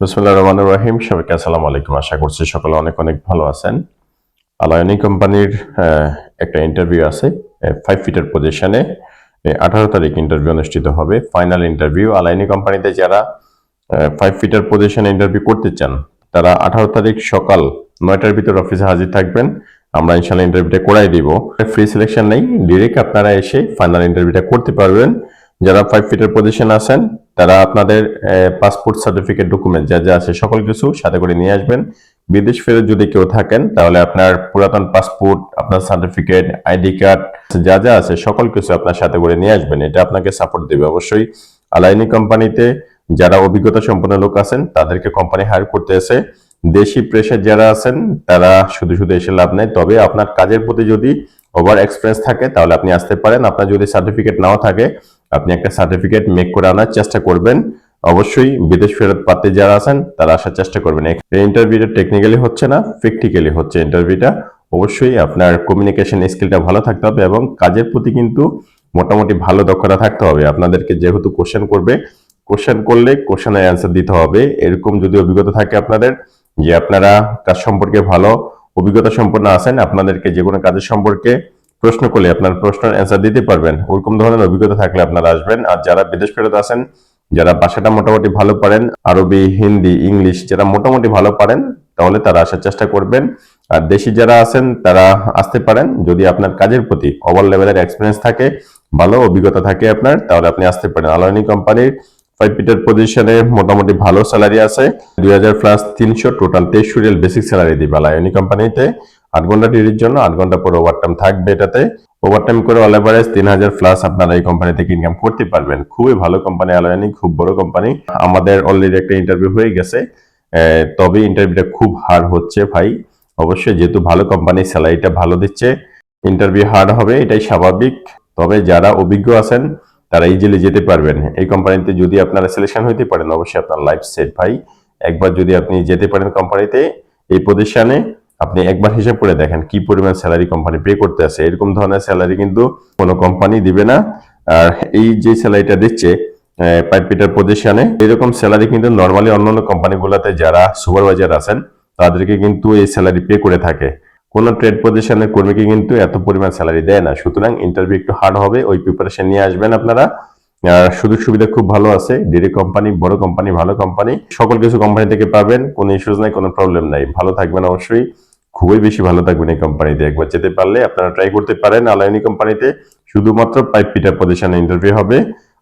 বিসমুল্লাহ রহমান রাহিম। সবাইকে আসসালামু আলাইকুম। আশা করছি সকলে অনেক অনেক ভালো আছেন। আলায়নি কোম্পানির একটা ইন্টারভিউ আছে ফাইভ ফিটের পজিশনে আঠারো তারিখ ইন্টারভিউ অনুষ্ঠিত হবে ফাইনাল ইন্টারভিউ আলায়নি কোম্পানিতে যারা ফাইভ ফিটের পজিশনে ইন্টারভিউ করতে চান, তারা আঠারো তারিখ সকাল নয়টার ভিতর অফিসে হাজির থাকবেন। আমরা ইনশাল্লাহ ইন্টারভিউটা করাই দিব। ফ্রি সিলেকশন নেই ডিরেক্ট আপনারা এসে ফাইনাল ইন্টারভিউটা করতে পারবেন। যারা ফাইভ ফিটের পজিশন আছেন, তারা আপনাদের পাসপোর্ট সার্টিফিকেট ডকুমেন্ট যা যা আছে সকল কিছু সাথে করে নিয়ে আসবেন। বিদেশ ফেরত যদি কেউ থাকেন, তাহলে আপনার পুরাতন পাসপোর্ট আপনার সার্টিফিকেট আইডি কার্ড যা যা আছে সকল কিছু আপনার সাথে করে নিয়ে আসবেন। এটা আপনাকে সাপোর্ট দেবে অবশ্যই। আলাইনি কোম্পানিতে যারা অভিজ্ঞতা সম্পন্ন লোক আছেন, তাদেরকে কোম্পানি হায়ার করতে এসে দেশি প্রেসার যারা আছেন, তারা শুধু শুধু এসে লাভ নেই। তবে আপনার কাজের প্রতি যদি ওভার এক্সপিরিয়েন্স থাকে, তাহলে আপনি আসতে পারেন। আপনার যদি সার্টিফিকেট নাও থাকে আপনি একটা সার্টিফিকেট মেক করে আনার চেষ্টা করবেন। অবশ্যই বিদেশ ফেরত পাতে যারা আছেন, তারা আসার চেষ্টা করবেন। ইন্টারভিউটা টেকনিক্যালি হচ্ছে না প্র্যাকটিক্যালি হচ্ছে ইন্টারভিউটা অবশ্যই আপনার কমিউনিকেশন স্কিলটা ভালো থাকতে হবে এবং কাজের প্রতি কিন্তু মোটামুটি ভালো দক্ষতা থাকতে হবে। আপনাদেরকে যেহেতু কোশ্চেন করবে কোশ্চেন করলে কোশ্চেনের অ্যান্সার দিতে হবে। এরকম যদি অভিজ্ঞতা থাকে আপনাদের, যে আপনারা কাজ সম্পর্কে ভালো, অভিজ্ঞতা সম্পন্ন আছেন, আপনাদেরকে যে কোনো কাজের সম্পর্কে প্রশ্ন করলে আপনার প্রশ্নের অ্যান্সার দিতে পারবেন। ওরকম ধরনের অভিজ্ঞতা থাকলে আপনারা আসবেন। আর যারা বিদেশ ফেরত আছেন যারা ভাষাটা মোটামুটি ভালো পারেন, আরবি, হিন্দি, ইংলিশ, যারা মোটামুটি ভালো পারেন, তাহলে তারা আসার চেষ্টা করবেন। আর দেশি যারা আছেন, তারা আসতে পারেন। যদি আপনার কাজের প্রতি ওভার লেভেলের এক্সপিরিয়েন্স থাকে, ভালো অভিজ্ঞতা থাকে আপনার, তাহলে আপনি আসতে পারেন। আলোয়নি কোম্পানির ফাইভ পিটার পজিশনে মোটামুটি ভালো স্যালারি আছে। দুই হাজার প্লাস তিনশো টোটাল তেইশশো রিয়াল বেসিক স্যালারি দিবে আলায়নি কোম্পানিতে। আট ঘণ্টা ডিউটির জন্য, আট ঘণ্টা পরে ওভারটাইম থাকবে এটাতে। ওভারটাইম করে অল এভারেজ তিন হাজার প্লাস আপনারা এই কোম্পানি থেকে ইনকাম করতে পারবেন। খুবই ভালো কোম্পানি আলোয়ানি খুব বড় কোম্পানি আমাদের অলরেডি একটা ইন্টারভিউ হয়ে গেছে। তবে ইন্টারভিউটা খুব হার্ড হচ্ছে ভাই। অবশ্যই যেহেতু ভালো কোম্পানি স্যালারিটা ভালো দিচ্ছে ইন্টারভিউ হার্ড হবে, এটাই স্বাভাবিক। তবে যারা অভিজ্ঞ আছেন, তারা ইজিলি যেতে পারবেন। এই কোম্পানিতে যদি আপনারা সিলেকশন হইতে পারেন, অবশ্যই আপনার লাইফ সেট ভাই। একবার যদি আপনি যেতে পারেন কোম্পানিতে এই পজিশনে আপনি একবার হিসাব করে দেখেন কি পরিমাণ স্যালারি কোম্পানি পে করতে আছে। এরকম ধরনের স্যালারি কিন্তু কোনো কোম্পানি দিবে না। আর এই যে স্যালারিটা দিচ্ছে পাইপ পিটার পজিশনে এরকম স্যালারি কিন্তু নর্মালি অন্যান্য কোম্পানিগুলোতে যারা সুপারভাইজার আছেন, তাদেরকে কিন্তু এই স্যালারি পে করে থাকে। কোনো ট্রেড পজিশনের কর্মীকে কিন্তু এত পরিমাণ স্যালারি দেয় না। সুতরাং ইন্টারভিউ একটু হার্ড হবে, ওই প্রিপারেশন নিয়ে আসবেন আপনারা। সুযোগ সুবিধা খুব ভালো আছে। ডিডি কোম্পানি বড় কোম্পানি ভালো কোম্পানি সকল কিছু কোম্পানি থেকে পাবেন, কোনো ইস্যুস নাই, কোনো প্রবলেম নাই। ভালো থাকবেন অবশ্যই। খুবই বেশি ভালো থাকবেন এই কোম্পানিতে একবার যেতে পারলে আপনারা ট্রাই করতে পারেন আলাইনি কোম্পানিতে শুধুমাত্র পাইপ পিটার পজিশনে ইন্টারভিউ হবে।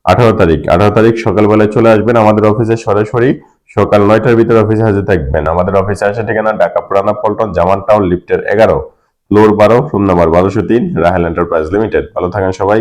আঠারো তারিখ। আঠারো তারিখ সকালবেলায় চলে আসবেন আমাদের অফিসে সরাসরি। সকাল নয়টার ভিতরে অফিসে হাজির থাকবেন। আমাদের অফিসে আসা ঠিকানা ঢাকা, পুরানা, পল্টন জামান টাউন লিফটের এগারো। ফ্লোর বারো ফোন নাম্বার বারোশো তিন, রাহেল এন্টারপ্রাইজ লিমিটেড ভালো থাকেন সবাই।